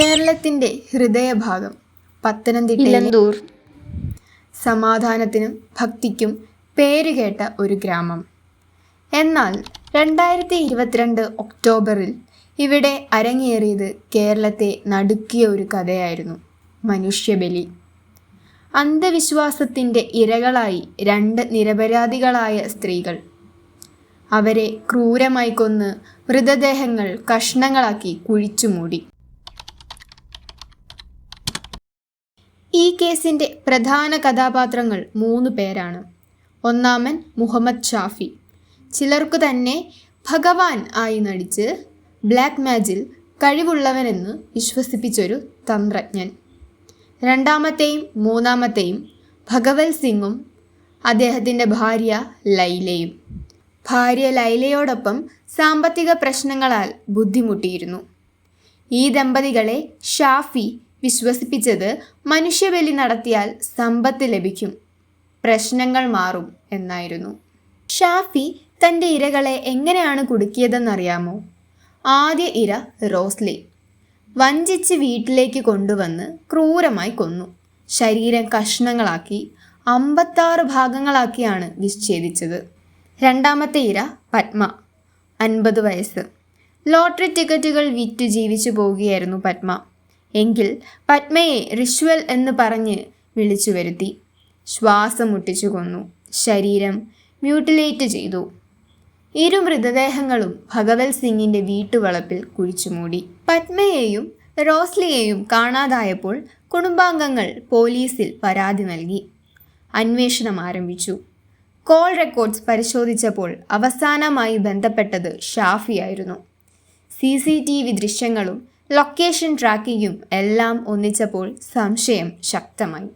കേരളത്തിന്റെ ഹൃദയഭാഗം പത്തനംതിട്ട സമാധാനത്തിനും ഭക്തിക്കും പേരുകേട്ട ഒരു ഗ്രാമം. എന്നാൽ രണ്ടായിരത്തി ഇരുപത്തിരണ്ട് ഒക്ടോബറിൽ ഇവിടെ അരങ്ങേറിയത് കേരളത്തെ നടുക്കിയ ഒരു കഥയായിരുന്നു മനുഷ്യബലി. അന്ധവിശ്വാസത്തിന്റെ ഇരകളായി രണ്ട് നിരപരാധികളായ സ്ത്രീകൾ. അവരെ ക്രൂരമായി കൊന്ന് മൃതദേഹങ്ങൾ കഷ്ണങ്ങളാക്കി കുഴിച്ചുമൂടി. ഈ കേസിന്റെ പ്രധാന കഥാപാത്രങ്ങൾ മൂന്ന് പേരാണ്. ഒന്നാമൻ മുഹമ്മദ് ഷാഫി. ചിലർക്ക് തന്നെ ഭഗവാൻ ആയി നടിച്ച് ബ്ലാക്ക് മാജിൽ കഴിവുള്ളവനെന്ന് വിശ്വസിപ്പിച്ചൊരു തന്ത്രജ്ഞൻ. രണ്ടാമത്തെയും മൂന്നാമത്തെയും ഭഗവത് സിംഗും അദ്ദേഹത്തിന്റെ ഭാര്യ ലൈലയും. ഭാര്യ ലൈലയോടൊപ്പം സാമ്പത്തിക പ്രശ്നങ്ങളാൽ ബുദ്ധിമുട്ടിയിരുന്നു. ഈ ദമ്പതികളെ ഷാഫി വിശ്വസിപ്പിച്ചത് മനുഷ്യബലി നടത്തിയാൽ സമ്പത്ത് ലഭിക്കും. പ്രശ്നങ്ങൾ മാറും എന്നായിരുന്നു. ഷാഫി തന്റെ ഇരകളെ എങ്ങനെയാണ് കുടുക്കിയതെന്നറിയാമോ? ആദ്യ ഇര റോസ്ലി. വഞ്ചിച്ച് വീട്ടിലേക്ക് കൊണ്ടുവന്ന് ക്രൂരമായി കൊന്നു. ശരീരം കഷ്ണങ്ങളാക്കി അമ്പത്താറ് ഭാഗങ്ങളാക്കിയാണ് വിച്ഛേദിച്ചത് രണ്ടാമത്തെ ഇര പത്മ. അൻപത് വയസ്സ്. ലോട്ടറി ടിക്കറ്റുകൾ വിറ്റ് ജീവിച്ചു പോവുകയായിരുന്നു പത്മ. എങ്കിൽ പത്മയെ റിഷ്വൽ എന്ന് പറഞ്ഞ് വിളിച്ചു വരുത്തി. ശ്വാസം മുട്ടിച്ചു കൊന്നു. ശരീരം മ്യൂട്ടിലേറ്റ് ചെയ്തു. ഇരു മൃതദേഹങ്ങളും ഭഗവത് സിംഗിന്റെ വീട്ടുവളപ്പിൽ കുഴിച്ചുമൂടി പത്മയെയും റോസ്ലിയെയും കാണാതായപ്പോൾ കുടുംബാംഗങ്ങൾ പോലീസിൽ പരാതി നൽകി. അന്വേഷണം ആരംഭിച്ചു. കോൾ റെക്കോർഡ്സ് പരിശോധിച്ചപ്പോൾ അവസാനമായി ബന്ധപ്പെട്ടത് ഷാഫിയായിരുന്നു. സി സി ടി വി ദൃശ്യങ്ങളും ലൊക്കേഷൻ ട്രാക്കിങ്ങും എല്ലാം ഒന്നിച്ചപ്പോൾ സംശയം ശക്തമായി.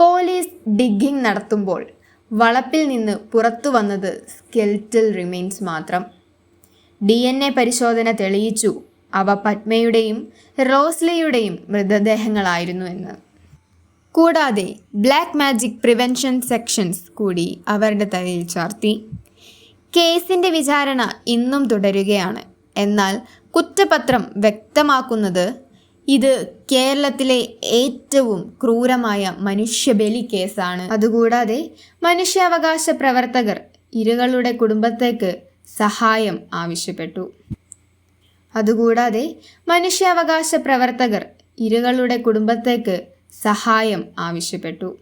പോലീസ് ഡിഗ്ഗിംഗ് നടത്തുമ്പോൾ വളപ്പിൽ നിന്ന് പുറത്തു വന്നത് സ്കെൽറ്റൽ റിമെയിൻസ് മാത്രം. ഡി എൻ എ പരിശോധന തെളിയിച്ചു. അവ പത്മയുടെയും റോസ്ലിയുടെയും മൃതദേഹങ്ങളായിരുന്നു എന്ന്. കൂടാതെ ബ്ലാക്ക് മാജിക് പ്രിവെൻഷൻ സെക്ഷൻസ് കൂടി അവരുടെ തലയിൽ ചാർത്തി. കേസിന്റെ വിചാരണ ഇന്നും തുടരുകയാണ്. എന്നാൽ കുറ്റപത്രം വ്യക്തമാക്കുന്നത് ഇത് കേരളത്തിലെ ഏറ്റവും ക്രൂരമായ മനുഷ്യബലി കേസാണ്. അതുകൂടാതെ മനുഷ്യാവകാശ പ്രവർത്തകർ ഇരകളുടെ കുടുംബത്തേക്ക് സഹായം ആവശ്യപ്പെട്ടു. അതുകൂടാതെ മനുഷ്യാവകാശ പ്രവർത്തകർ ഇരകളുടെ കുടുംബത്തേക്ക് സഹായം ആവശ്യപ്പെട്ടു.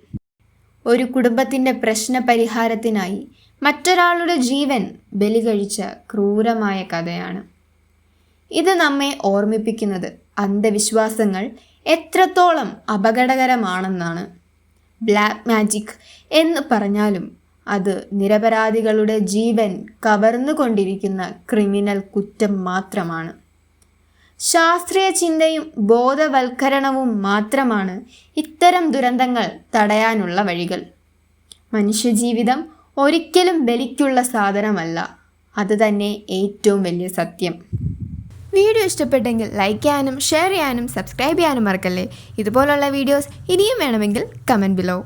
ഒരു കുടുംബത്തിന്റെ പ്രശ്ന പരിഹാരത്തിനായി മറ്റൊരാളുടെ ജീവൻ ബലി കഴിച്ച ക്രൂരമായ കഥയാണ്. ഇത് നമ്മെ ഓർമ്മിപ്പിക്കുന്നത് അന്ധവിശ്വാസങ്ങൾ എത്രത്തോളം അപകടകരമാണെന്നാണ്. ബ്ലാക്ക് മാജിക് എന്ന് പറഞ്ഞാലും അത് നിരപരാധികളുടെ ജീവൻ കവർന്നുകൊണ്ടിരിക്കുന്ന ക്രിമിനൽ കുറ്റം മാത്രമാണ്. ശാസ്ത്രീയ ചിന്തയും ബോധവൽക്കരണവും മാത്രമാണ് ഇത്തരം ദുരന്തങ്ങൾ തടയാനുള്ള വഴികൾ. മനുഷ്യജീവിതം ഒരിക്കലും ബലിക്കുള്ള സാധനമല്ല. അതുതന്നെ ഏറ്റവും വലിയ സത്യം. വീഡിയോ ഇഷ്ടപ്പെട്ടെങ്കിൽ ലൈക്ക് ചെയ്യാനും ഷെയർ ചെയ്യാനും സബ്സ്ക്രൈബ് ചെയ്യാനും മറക്കല്ലേ? ഇതുപോലുള്ള വീഡിയോസ് ഇനിയും വേണമെങ്കിൽ കമന്റ് ബിലോ